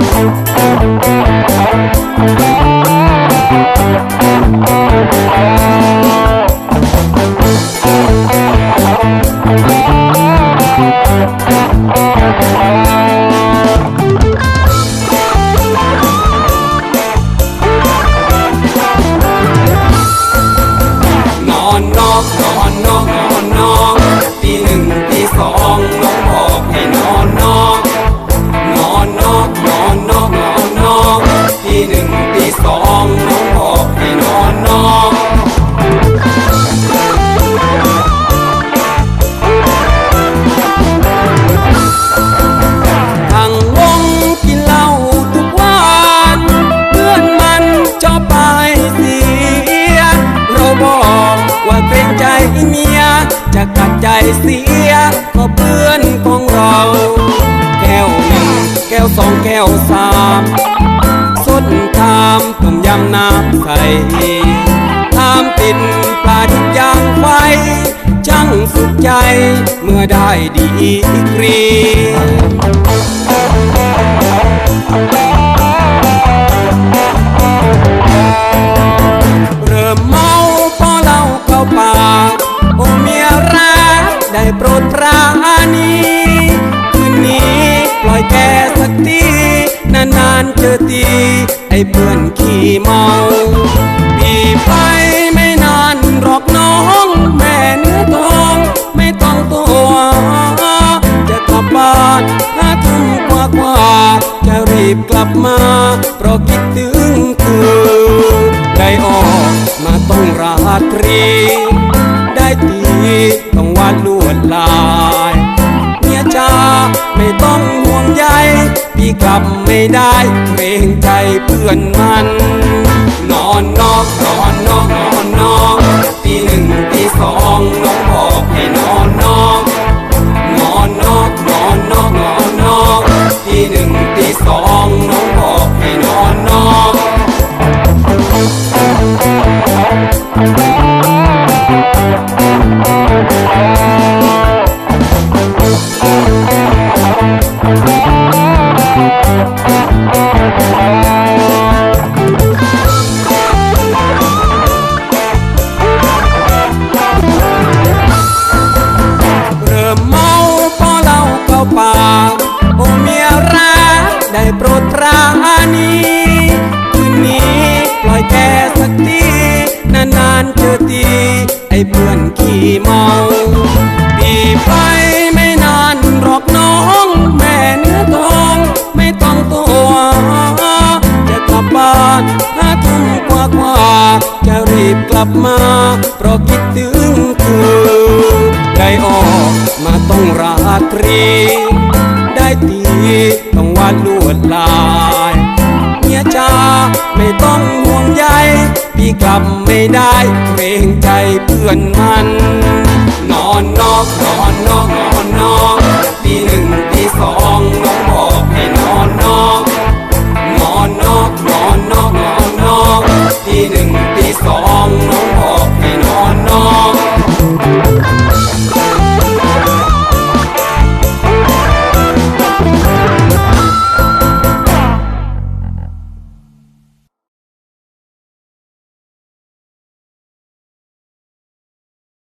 น สองแก้วสามสดทามต้มยำน้ำใสทามติดปลาทุกอย่างไฟช่างสุขใจเมื่อได้ดีกรี ตีไอ้เพื่อนขี่เมาปีไปไม่นานหรอกน้องแม่เนื้อทองไม่ต้องตัว จะกลับบ้านห้าทุ่มกว่ากว่าจะรีบกลับมาเพราะคิดถึง ใยพี่กลับไม่ได้เกรงใจเพื่อนมันน กลับมา เพราะคิดถึงคือ ได้ออกมาต้องราตรี ได้ตีต้องวาดลวดลายเมียจ้าไม่ต้องห่วงใยพี่กลับไม่ได้เกรงใจเพื่อนมัน